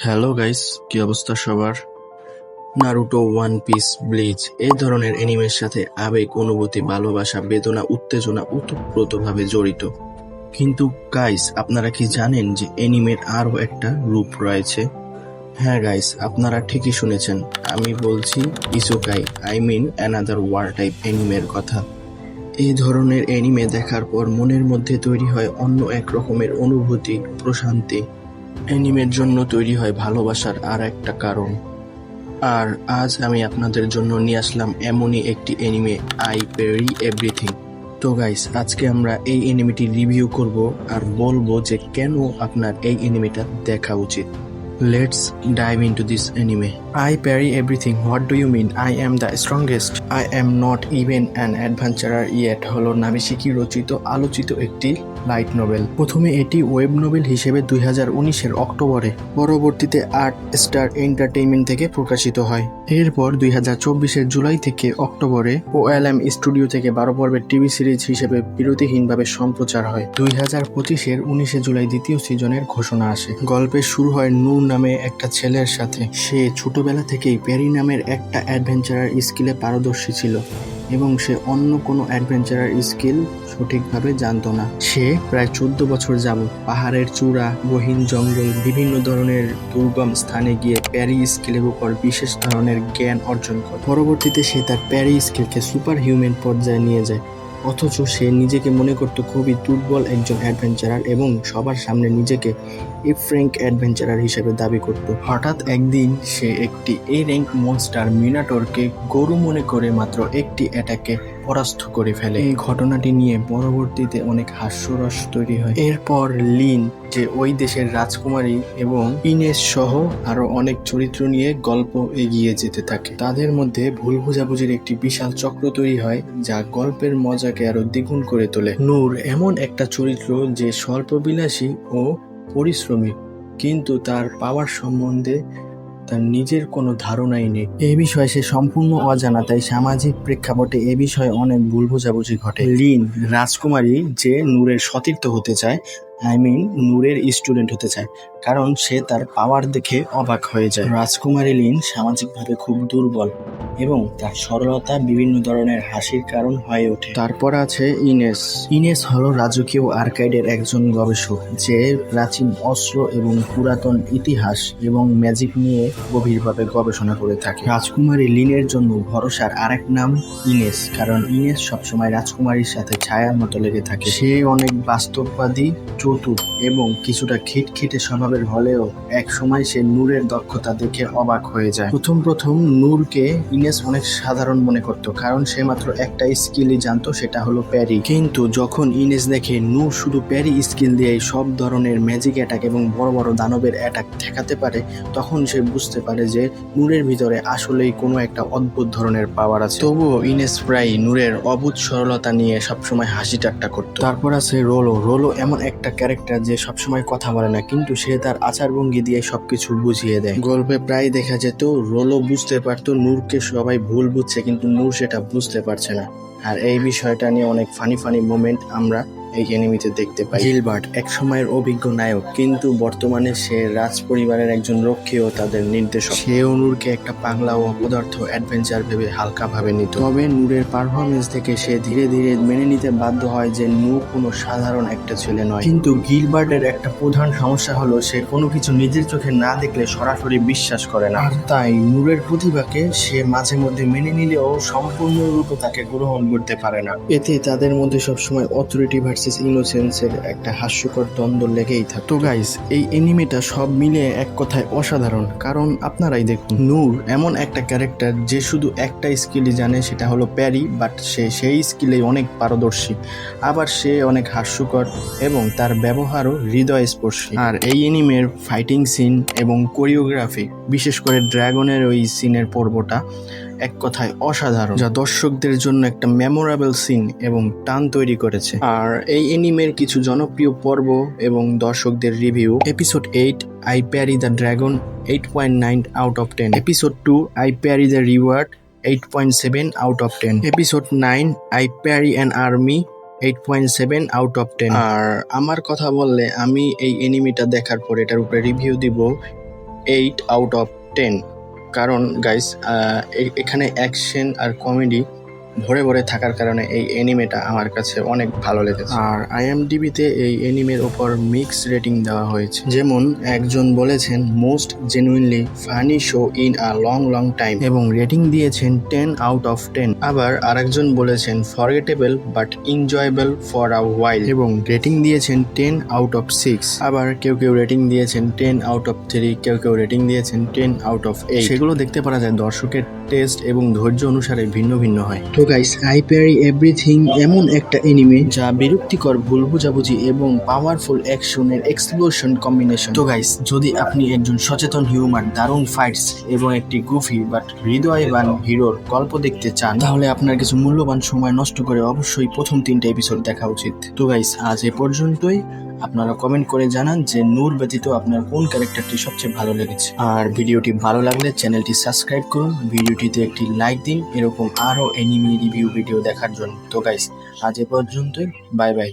Hello guys কি অবস্থা সবার? নারুটো ওয়ান পিস ব্লিচ এই ধরনের অ্যানিমের সাথে আবেগ, অনুভূতি, ভালোবাসা, বেদনা, উত্তেজনা ওতপ্রোতভাবে জড়িত। কিন্তু গাইস আপনারা কি জানেন যে অ্যানিমের আরও একটা রূপ রয়েছে? হ্যাঁ গাইস আপনারা ঠিকই শুনেছেন। আমি বলছি isekai I mean another war type অ্যানিমের কথা। এই ধরনের অ্যানিমে দেখার পর মনের মধ্যে তৈরি হয় অন্য এক রকমের অনুভূতি, প্রশান্তি। অ্যানিমের জন্য তৈরি হয় ভালোবাসার আর একটা কারণ। আর আজ আমি আপনাদের জন্য নিয়ে আসলাম এমনই একটি অ্যানিমে, আই পেরি এভরিথিং। তো গাইস, আজকে আমরা এই এনিমিটি রিভিউ করব আর বলব যে কেন আপনার এই এনিমিটা দেখা উচিত। Let's dive into this anime I parry everything, what do you mean? I am the strongest. I am not even an adventurer yet. হলো নাবিশিকি রচিত, আলোচিত একটি লাইট নোবেল প্রথমে এটি ওয়েব নোবেল হিসেবে দুই হাজার উনিশের অক্টোবরে, পরবর্তীতে আর্ট স্টার এন্টারটেইনমেন্ট থেকে প্রকাশিত হয়। এরপর দুই হাজার চব্বিশের জুলাই থেকে অক্টোবরে ও এল এম স্টুডিও থেকে বারো পর্বের টিভি সিরিজ হিসেবে বিরতিহীনভাবে সম্প্রচার হয়। দুই হাজার পঁচিশের উনিশে জুলাই দ্বিতীয় সিজনের ঘোষণা আসে। গল্পের শুরু হয় নূর নামে একটা ছেলের সাথে। সে ছোটবেলা থেকেই প্যারি নামের একটা অ্যাডভেঞ্চারার স্কিলে পারদর্শী ছিল। এবং সে অন্য কোনো অ্যাডভেঞ্চারার স্কিল সঠিকভাবে জানত না। সে প্রায় চোদ্দ বছর যাব পাহাড়ের চূড়া, গহীন জঙ্গল, বিভিন্ন ধরনের দুর্গম স্থানে গিয়ে প্যারি স্কিলের উপর বিশেষ ধরনের জ্ঞান অর্জন করে। পরবর্তীতে সে তার প্যারি স্কিলকে সুপার হিউম্যান পর্যায়ে নিয়ে যায়। অথচ সে নিজেকে মনে করতো খুবই দুর্বল একজন অ্যাডভেঞ্চারার এবং সবার সামনে নিজেকে এ ফ্র্যাঙ্ক অ্যাডভেঞ্চারার হিসেবে দাবি করতো। হঠাৎ একদিন সে একটি এ র্যাঙ্ক মনস্টার মিনাটোরকে গরু মনে করে মাত্র একটি অ্যাটাকে পরাস্ত করে ফেলে। এই ঘটনাটি নিয়ে পরবর্তীতে অনেক হাস্যরস তৈরি হয়। এরপর লিন, যে ওই দেশের রাজকুমারী এবং ইনেস সহ আরও অনেক চরিত্র নিয়ে গল্প এগিয়ে যেতে থাকে। তাদের মধ্যে ভুল বোঝাবুঝির একটি বিশাল চক্র তৈরি হয়, যা গল্পের মজাকে আরও দ্বিগুণ করে তোলে। নূর এমন একটা চরিত্র যে স্বল্পবিলাসী ও পরিশ্রমী, কিন্তু তার পাওয়ার সম্বন্ধে তার নিজের কোনো ধারণাই নেই। এই বিষয়ে সে সম্পূর্ণ অজানা, তাই সামাজিক প্রেক্ষাপটে এ বিষয়ে অনেক ভুল বোঝাবুঝি ঘটে। লিন রাজকুমারী যে নূরের সতীর্থ হতে চায় আই মিন নূরের স্টুডেন্ট হতে চায় কারণ সে তার পাওয়ার দেখে অবাক হয়ে যায়। রাজকুমারী লিন সামাজিকভাবে খুব দুর্বল এবং তার সরলতা বিভিন্ন ধরনের হাসির কারণ হয়ে ওঠে। তারপর আছে ইনেস। ইনেস হলো রাজকীয় আর্কাইডের একজন গবেষক যে প্রাচীন অস্ত্র এবং পুরাতন ইতিহাস এবং ম্যাজিক নিয়ে গভীরভাবে গবেষণা করে থাকে। রাজকুমারী লিনের জন্য ভরসার আরেক নাম ইনেস কারণ ইনেস সবসময় রাজকুমারীর সাথে ছায়ার মতো লেগে থাকে। সে অনেক বাস্তববাদী চতুর এবং কিছুটা খিটখিটে স্বভাবের হলেও এক সময় সে নূরের দক্ষতা দেখে অবাক হয়ে যায়। প্রথম প্রথম নূরকে ইনেস অনেক সাধারণ মনে করত, কারণ সে মাত্র একটা স্কিলই জানতো, সেটা হলো প্যারি। কিন্তু যখন ইনেস দেখে নূর শুধু প্যারি স্কিল দিয়ে সব ধরনের ম্যাজিক অ্যাটাক এবং বড় বড় দানবের অ্যাটাক ঠেকাতে পারে, তখন সে বুঝতে পারে যে নূরের ভিতরে আসলেই কোনো একটা অদ্ভুত ধরনের পাওয়ার আছে। তবুও ইনেস প্রায় নূরের অবুধ সরলতা নিয়ে সবসময় হাসি ঠাট্টা করত। তারপর আছে রোলো। রোলো এমন একটা ক্যারেক্টার যে সবসময় কথা বলে না, কিন্তু সে তার আচার ভঙ্গি দিয়ে সবকিছু বুঝিয়ে দেয়। গল্পে প্রায় দেখা যেত রোলো বুঝতে পারতো, নূরকে সবাই ভুল বুঝছে, কিন্তু নূর সেটা বুঝতে পারছে না। আর এই বিষয়টা নিয়ে অনেক ফানি ফানি মোমেন্ট আমরা এই এনিমিতে দেখতে পাই। গিলবার্ট এক সময়ের অভিজ্ঞ নায়ক কিন্তু বর্তমানে সে রাজ পরিবারের একজন রক্ষী ও তাদের নির্দেশক। সে নূরকে একটা পাগলা ও অপদার্থ অ্যাডভেঞ্চার ভেবে হালকাভাবে নিত। তবে নূরের পারফরমেন্স থেকে সে ধীরে ধীরে মেনে নিতে বাধ্য হয় যে নূর কোনো সাধারণ একটা ছেলে নয়। কিন্তু গিলবার্টের একটা প্রধান সমস্যা হলো সে কোনো কিছু নিজের চোখে না দেখলে সরাসরি বিশ্বাস করে না। আর তাই নূরের প্রতিভাকে সে মাঝে মধ্যে মেনে নিলেও সম্পূর্ণরূপে তাকে গ্রহণ করতে পারে না। এতে তাদের মধ্যে সবসময় অথরিটি ভার্সেস ইনোসেন্সের একটা হাস্যকর দ্বন্দ্ব লেগেই থাকে তো গাইস এই এনিমেটা সব মিলিয়ে এক কথায় অসাধারণ কারণ আপনারাই দেখুন। নূর এমন একটা ক্যারেক্টার যে শুধু একটা স্কিলই জানে সেটা হলো প্যারি বাট সে সেই স্কিলেই অনেক পারদর্শী। আবার সে অনেক হাস্যকর এবং তার ব্যবহারও হৃদয় হৃদয়স্পর্শী। আর এই এনিমের ফাইটিং সিন এবং কোরিওগ্রাফি বিশেষ করে ড্রাগনের ওই সিনের পর্বটা এক কথায় অসাধারণ, যা দর্শকদের জন্য একটা মেমোরেবল সিন এবং টান তৈরি করেছে। আর এই এনিমের কিছু জনপ্রিয় পর্ব এবং দর্শকদের review episode eight I parry the dragon eight point nine out of ten episode two I parry the reward eight point seven out of ten episode nine I parry an army eight point seven out of ten আর আমার কথা বললে আমি এই এনিমিটা দেখার পর এটার উপরে রিভিউ দিব এইট আউট অফ টেন কারণ গাইস এখানে অ্যাকশন আর কমেডি ভরে ভরে থাকার কারণে এই এনিমেটা আমার কাছে অনেক ভালো লেগেছে। আর আইএমডিবিতে এই এনিমের ওপর মিক্স রেটিং দেওয়া হয়েছে। যেমন একজন বলেছেন most genuinely funny show in a long long time. এবং রেটিং দিয়েছেন টেন আউট অফ টেন। আবার আরেকজন বলেছেন forgettable but enjoyable for a while. এবং রেটিং দিয়েছেন টেন আউট অফ সিক্স। আবার কেউ কেউ রেটিং দিয়েছেন টেন আউট অফ থ্রি কেউ কেউ রেটিং দিয়েছেন টেন আউট অফ এইট। সেগুলো দেখতে পারা যায় দর্শকের টেস্ট এবং ধৈর্য অনুসারে ভিন্ন ভিন্ন হয়। তো গাইস আই প্যারি এভরিথিং এমন একটা এনিমে যা বিরক্তিকর, ভুল বুঝাবুঝি এবং পাওয়ারফুল অ্যাকশনের এক্সপ্লোশন কম্বিনেশন তো গাইস যদি আপনি একজন সচেতন হিউম্যান দারুণ ফাইটস এবং একটি গুফি বাট হৃদয়বান হিরোর গল্প দেখতে চান, তাহলে আপনার কিছু মূল্যবান সময় নষ্ট করে অবশ্যই প্রথম তিনটা এপিসোড দেখা উচিত। তো গাইস আজ এ পর্যন্তই। আপনারা কমেন্ট করে জানান যে নূর ব্যতীত আপনার কোন ক্যারেক্টারটি সবচেয়ে ভালো লেগেছে। আর ভিডিওটি ভালো লাগলে চ্যানেলটি সাবস্ক্রাইব করুন, ভিডিওটিতে একটি লাইক দিন, এরকম আরও এনিমি রিভিউ ভিডিও দেখার জন্য। তো গাইস আজ এ পর্যন্তই বাই বাই